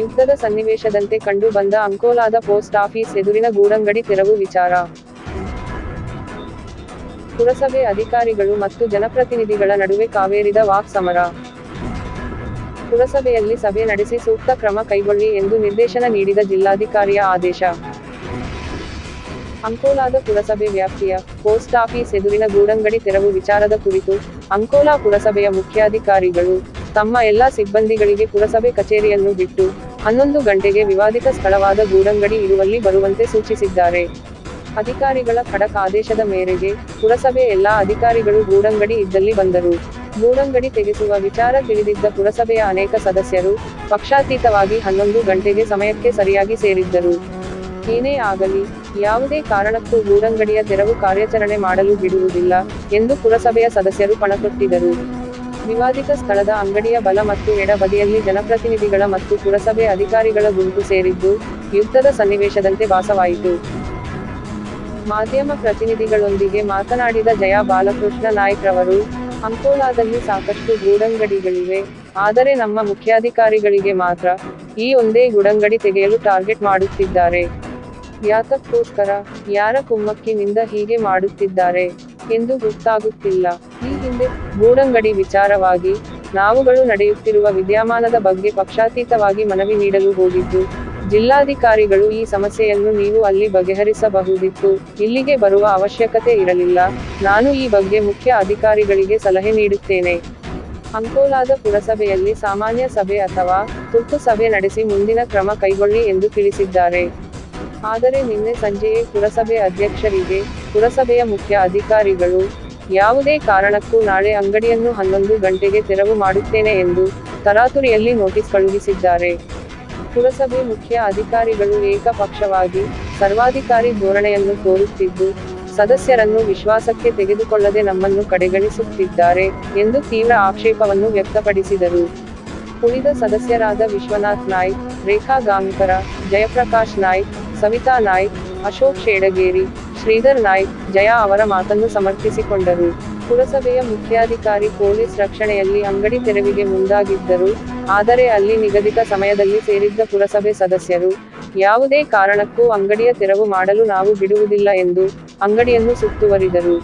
ಯುದ್ಧದ ಸನ್ನಿವೇಶದಂತೆ ಕಂಡು ಬಂದ ಅಂಕೋಲಾದ ಪೋಸ್ಟ್ ಆಫೀಸ್ ಎದುರಿನ ಗೂಡಂಗಡಿ ತೆರವು ವಿಚಾರ. ಪುರಸಭೆ ಅಧಿಕಾರಿಗಳು ಮತ್ತು ಜನಪ್ರತಿನಿಧಿಗಳ ನಡುವೆ ಕಾವೇರಿದ ವಾಕ್ ಸಮರ. ಪುರಸಭೆಯಲ್ಲಿ ಸಭೆ ನಡೆಸಿ ಸೂಕ್ತ ಕ್ರಮ ಕೈಗೊಳ್ಳಿ ಎಂದು ನಿರ್ದೇಶನ ನೀಡಿದ ಜಿಲ್ಲಾಧಿಕಾರಿಯ ಆದೇಶ. ಅಂಕೋಲಾದ ಪುರಸಭೆ ವ್ಯಾಪ್ತಿಯ ಪೋಸ್ಟ್ ಆಫೀಸ್ ಎದುರಿನ ಗೂಡಂಗಡಿ ತೆರವು ವಿಚಾರದ ಕುರಿತು ಅಂಕೋಲಾ ಪುರಸಭೆಯ ಮುಖ್ಯಾಧಿಕಾರಿಗಳು ತಮ್ಮ ಎಲ್ಲಾ ಸಿಬ್ಬಂದಿಗಳಿಗೆ ಪುರಸಭೆ ಕಚೇರಿಯನ್ನು ಬಿಟ್ಟು ಹನ್ನೊಂದು ಗಂಟೆಗೆ ವಿವಾದಿತ ಸ್ಥಳವಾದ ಗೂಡಂಗಡಿ ಇರುವಲ್ಲಿ ಬರುವಂತೆ ಸೂಚಿಸಿದ್ದಾರೆ. ಅಧಿಕಾರಿಗಳ ಖಡಕ್ ಆದೇಶದ ಮೇರೆಗೆ ಪುರಸಭೆ ಎಲ್ಲಾ ಅಧಿಕಾರಿಗಳು ಗೂಡಂಗಡಿ ಇದ್ದಲ್ಲಿ ಬಂದರು. ಗೂಡಂಗಡಿ ತೆಗೆಸುವ ವಿಚಾರ ತಿಳಿದಿದ್ದ ಪುರಸಭೆಯ ಅನೇಕ ಸದಸ್ಯರು ಪಕ್ಷಾತೀತವಾಗಿ ಹನ್ನೊಂದು ಗಂಟೆಗೆ ಸಮಯಕ್ಕೆ ಸರಿಯಾಗಿ ಸೇರಿದ್ದರು. ಏನೇ ಆಗಲಿ, ಯಾವುದೇ ಕಾರಣಕ್ಕೂ ಗೂಡಂಗಡಿಯ ತೆರವು ಕಾರ್ಯಾಚರಣೆ ಮಾಡಲು ಬಿಡುವುದಿಲ್ಲ ಎಂದು ಪುರಸಭೆಯ ಸದಸ್ಯರು ಪಣತೊಟ್ಟಿದರು ವಿವಾದಿತ ಸ್ಥಳದ ಅಂಗಡಿಯ ಬಲ ಮತ್ತು ಎಡಬದಿಯಲ್ಲಿ ಜನಪ್ರತಿನಿಧಿಗಳ ಮತ್ತು ಪುರಸಭೆ ಅಧಿಕಾರಿಗಳ ಗುಂಪು ಸೇರಿದ್ದು, ಯುದ್ಧದ ಸನ್ನಿವೇಶದಂತೆ ವಾಸವಾಯಿತು ಮಾಧ್ಯಮ ಪ್ರತಿನಿಧಿಗಳೊಂದಿಗೆ ಮಾತನಾಡಿದ ಜಯ ಬಾಲಕೃಷ್ಣ ನಾಯ್ಕ್ ರವರು, ಅಂಕೋಲಾದಲ್ಲಿ ಸಾಕಷ್ಟು ಗೂಡಂಗಡಿಗಳಿವೆ, ಆದರೆ ನಮ್ಮ ಮುಖ್ಯಾಧಿಕಾರಿಗಳಿಗೆ ಮಾತ್ರ ಈ ಒಂದೇ ಗೂಡಂಗಡಿ ತೆಗೆಯಲು ಟಾರ್ಗೆಟ್ ಮಾಡುತ್ತಿದ್ದಾರೆ. ಯಾತಕ್ಕೋಸ್ಕರ, ಯಾರ ಕುಮ್ಮಕ್ಕಿನಿಂದ ಹೀಗೆ ಮಾಡುತ್ತಿದ್ದಾರೆ? ಎಂದು ಗೊತ್ತಾಗುತ್ತಿಲ್ಲ. ಈ ಹಿಂದೆ ಗೂಡಂಗಡಿ ವಿಚಾರವಾಗಿ ನಾವುಗಳು ನಡೆಯುತ್ತಿರುವ ವಿದ್ಯಮಾನದ ಬಗ್ಗೆ ಪಕ್ಷಾತೀತವಾಗಿ ಮನವಿ ನೀಡಲು ಹೋಗಿದ್ದು, ಜಿಲ್ಲಾಧಿಕಾರಿಗಳು ಈ ಸಮಸ್ಯೆಯನ್ನು ನೀವು ಅಲ್ಲಿ ಬಗೆಹರಿಸಬಹುದಿತ್ತು. ಇಲ್ಲಿಗೆ ಬರುವ ಅವಶ್ಯಕತೆ ಇರಲಿಲ್ಲ. ನಾನು ಈ ಬಗ್ಗೆ ಮುಖ್ಯ ಅಧಿಕಾರಿಗಳಿಗೆ ಸಲಹೆ ನೀಡುತ್ತೇನೆ. ಅಂಕೋಲಾದ ಪುರಸಭೆಯಲ್ಲಿ ಸಾಮಾನ್ಯ ಸಭೆ ಅಥವಾ ತುರ್ತು ಸಭೆ ನಡೆಸಿ ಮುಂದಿನ ಕ್ರಮ ಕೈಗೊಳ್ಳಿ ಎಂದು ತಿಳಿಸಿದ್ದಾರೆ. ಆದರೆ ನಿನ್ನೆ ಸಂಜೆಯೇ ಪುರಸಭೆ ಅಧ್ಯಕ್ಷರಿಗೆ ಪುರಸಭೆಯ ಮುಖ್ಯ ಅಧಿಕಾರಿಗಳು, ಯಾವುದೇ ಕಾರಣಕ್ಕೂ ನಾಳೆ ಅಂಗಡಿಯನ್ನು ಹನ್ನೊಂದು ಗಂಟೆಗೆ ತೆರವು ಮಾಡುತ್ತೇನೆ ಎಂದು ತರಾತುರಿಯಲ್ಲಿ ನೋಟಿಸ್ ಕಳುಹಿಸಿದ್ದಾರೆ. ಪುರಸಭೆ ಮುಖ್ಯ ಅಧಿಕಾರಿಗಳು ಏಕಪಕ್ಷವಾಗಿ ಸರ್ವಾಧಿಕಾರಿ ಧೋರಣೆಯನ್ನು ತೋರುತ್ತಿದ್ದು, ಸದಸ್ಯರನ್ನು ವಿಶ್ವಾಸಕ್ಕೆ ತೆಗೆದುಕೊಳ್ಳದೆ ನಮ್ಮನ್ನು ಕಡೆಗಣಿಸುತ್ತಿದ್ದಾರೆ ಎಂದು ತೀವ್ರ ಆಕ್ಷೇಪವನ್ನು ವ್ಯಕ್ತಪಡಿಸಿದರು. ಉಳಿದ ಸದಸ್ಯರಾದ ವಿಶ್ವನಾಥ್ ನಾಯ್ಕ್, ರೇಖಾ ಗಾಂಕರ ಜಯಪ್ರಕಾಶ್ ನಾಯ್ಕ್, ಸವಿತಾ ನಾಯ್ಕ್, ಅಶೋಕ್ ಶೇಡಗೇರಿ ಶ್ರೀಧರ್ ನಾಯ್ಕ್, ಜಯಾ ಅವರ ಮಾತನ್ನು ಸಮರ್ಥಿಸಿಕೊಂಡರು. ಪುರಸಭೆಯ ಮುಖ್ಯಾಧಿಕಾರಿ ಪೊಲೀಸ್ ರಕ್ಷಣೆಯಲ್ಲಿ ಅಂಗಡಿ ತೆರವಿಗೆ ಮುಂದಾಗಿದ್ದರು. ಆದರೆ ಅಲ್ಲಿ ನಿಗದಿತ ಸಮಯದಲ್ಲಿ ಸೇರಿದ್ದ ಪುರಸಭೆ ಸದಸ್ಯರು, ಯಾವುದೇ ಕಾರಣಕ್ಕೂ ಅಂಗಡಿಯ ತೆರವು ಮಾಡಲು ನಾವು ಬಿಡುವುದಿಲ್ಲ ಎಂದು ಅಂಗಡಿಯನ್ನು ಸುತ್ತುವರಿದರು.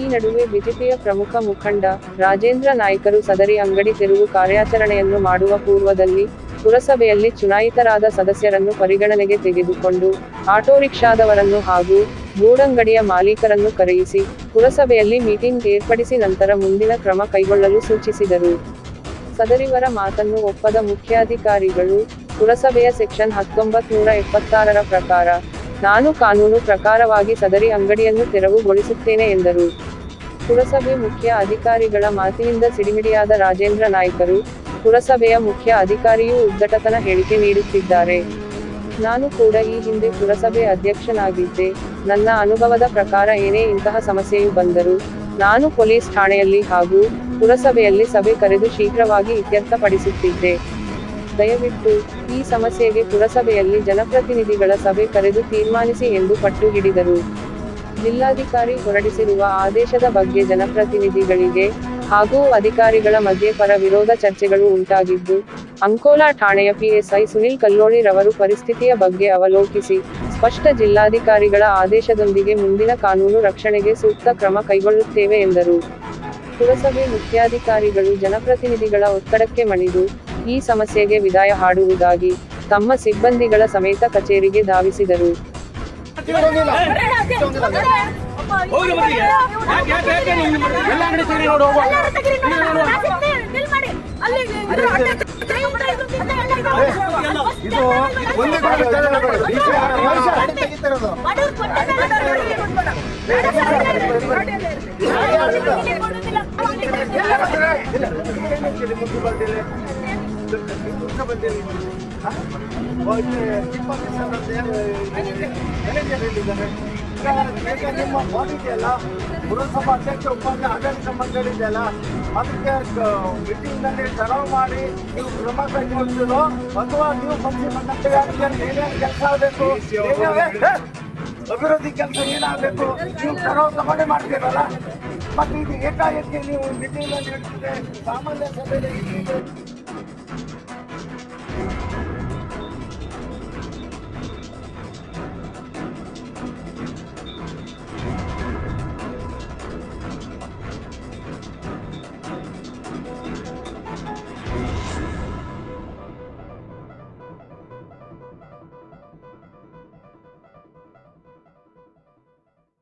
ಈ ನಡುವೆ ಬಿಜೆಪಿಯ ಪ್ರಮುಖ ಮುಖಂಡ ರಾಜೇಂದ್ರ ನಾಯ್ಕರು ಸದರಿ ಅಂಗಡಿ ತೆರವು ಕಾರ್ಯಾಚರಣೆಯನ್ನು ಮಾಡುವ ಪೂರ್ವದಲ್ಲಿ ಪುರಸಭೆಯಲ್ಲಿ ಚುನಾಯಿತರಾದ ಸದಸ್ಯರನ್ನು ಪರಿಗಣನೆಗೆ ತೆಗೆದುಕೊಂಡು ಆಟೋ ರಿಕ್ಷಾದವರನ್ನು ಹಾಗೂ ಗೂಡಂಗಡಿಯ ಮಾಲೀಕರನ್ನು ಕರೆಯಿಸಿ ಪುರಸಭೆಯಲ್ಲಿ ಮೀಟಿಂಗ್ ಏರ್ಪಡಿಸಿ ನಂತರ ಮುಂದಿನ ಕ್ರಮ ಕೈಗೊಳ್ಳಲು ಸೂಚಿಸಿದರು. ಸದರಿವರ ಮಾತನ್ನು ಒಪ್ಪದ ಮುಖ್ಯಾಧಿಕಾರಿಗಳು ಪುರಸಭೆಯ ಸೆಕ್ಷನ್ ಹತ್ತೊಂಬತ್ ನೂರ ಎಪ್ಪತ್ತಾರರ ಪ್ರಕಾರ, ನಾನು ಕಾನೂನು ಪ್ರಕಾರವಾಗಿ ಸದರಿ ಅಂಗಡಿಯನ್ನು ತೆರವುಗೊಳಿಸುತ್ತೇನೆ ಎಂದರು. ಪುರಸಭೆ ಮುಖ್ಯ ಅಧಿಕಾರಿಗಳ ಮಾತಿನಿಂದ ಸಿಡಿಮಿಡಿಯಾದ ರಾಜೇಂದ್ರ ನಾಯ್ಕರು ಪುರಸಭೆಯ ಮುಖ್ಯ ಅಧಿಕಾರಿಯೂ ಉದ್ದಟತನ ಹೇಳಿಕೆ ನೀಡುತ್ತಿದ್ದಾರೆ. ನಾನು ಕೂಡ ಈ ಹಿಂದೆ ಪುರಸಭೆ ಅಧ್ಯಕ್ಷನಾಗಿದ್ದೆ. ನನ್ನ ಅನುಭವದ ಪ್ರಕಾರ ಏನೇ ಇಂತಹ ಸಮಸ್ಯೆಯು ಬಂದರೂ, ನಾನು ಪೊಲೀಸ್ ಠಾಣೆಯಲ್ಲಿ ಹಾಗೂ ಪುರಸಭೆಯಲ್ಲಿ ಸಭೆ ಕರೆದು ಶೀಘ್ರವಾಗಿ ಇತ್ಯರ್ಥಪಡಿಸುತ್ತಿದ್ದೆ. ದಯವಿಟ್ಟು ಈ ಸಮಸ್ಯೆಗೆ ಪುರಸಭೆಯಲ್ಲಿ ಜನಪ್ರತಿನಿಧಿಗಳ ಸಭೆ ಕರೆದು ತೀರ್ಮಾನಿಸಿ ಎಂದು ಪಟ್ಟು ಹಿಡಿದರು ಜಿಲ್ಲಾಧಿಕಾರಿ ಹೊರಡಿಸಿರುವ ಆದೇಶದ ಬಗ್ಗೆ ಜನಪ್ರತಿನಿಧಿಗಳಿಗೆ ಹಾಗೂ ಅಧಿಕಾರಿಗಳ ಮಧ್ಯೆ ಪರ ವಿರೋಧ ಚರ್ಚೆಗಳು ಉಂಟಾಗಿದ್ದು ಅಂಕೋಲಾ ಠಾಣೆಯ ಪಿಎಸ್ಐ ಸುನಿಲ್ ಕಲ್ಲೋಳಿ ರವರು ಪರಿಸ್ಥಿತಿಯ ಬಗ್ಗೆ ಅವಲೋಕಿಸಿ ಸ್ಪಷ್ಟ ಜಿಲ್ಲಾಧಿಕಾರಿಗಳ ಆದೇಶದೊಂದಿಗೆ ಮುಂದಿನ ಕಾನೂನು ರಕ್ಷಣೆಗೆ ಸೂಕ್ತ ಕ್ರಮ ಕೈಗೊಳ್ಳುತ್ತೇವೆ ಎಂದರು. ಪುರಸಭೆ ಮುಖ್ಯಾಧಿಕಾರಿಗಳು ಜನಪ್ರತಿನಿಧಿಗಳ ಒತ್ತಡಕ್ಕೆ ಮಣಿದು ಈ ಸಮಸ್ಯೆಗೆ ವಿದಾಯ ಹಾಡುವುದಾಗಿ ತಮ್ಮ ಸಿಬ್ಬಂದಿಗಳ ಸಮೇತ ಕಚೇರಿಗೆ ಧಾವಿಸಿದರು. ಎಲ್ಲ ಅಂಗಡಿ ತೆಗೀರಿ ನೋಡು ಹೋಗುವ ಇದು ಒಂದೇ ಕಡೆ. ಈಗ ನಿಮ್ಮ ಬಾಡಿ ಇದೆಯಲ್ಲ? ಪುರಸಭಾ ಅಧ್ಯಕ್ಷ ಉಪಾಧ್ಯಕ್ಷ ಆಡಳಿತ ಮಂಡಳಿ ಇದೆಯಲ್ಲ? ಅದಕ್ಕೆ ಮೀಟಿಂಗ್ ತೆರವು ಮಾಡಿ ನೀವು ಕ್ರಮ ಕೈಗೊಳ್ತೀರೋ ಅಥವಾ ನೀವು ಪಕ್ಷಿ ಮಂಡಳಿ ಏನೇನು ಕೆಲಸ ಆಗಬೇಕು ಅಭಿವೃದ್ಧಿ ಕೆಲಸ ಏನಾಗಬೇಕು, ನೀವು ತೆರವು ತಗೊಂಡೆ ಮಾಡ್ತೀರಲ್ಲ? ಮತ್ತೆ ಇದು ಏಕಾಏಕಿ ನೀವು ಮೀಟಿಂಗ್ನಲ್ಲಿ ಹೇಳ್ತಿದ್ರೆ ಸಾಮಾನ್ಯ ಸಭೆಯಲ್ಲಿ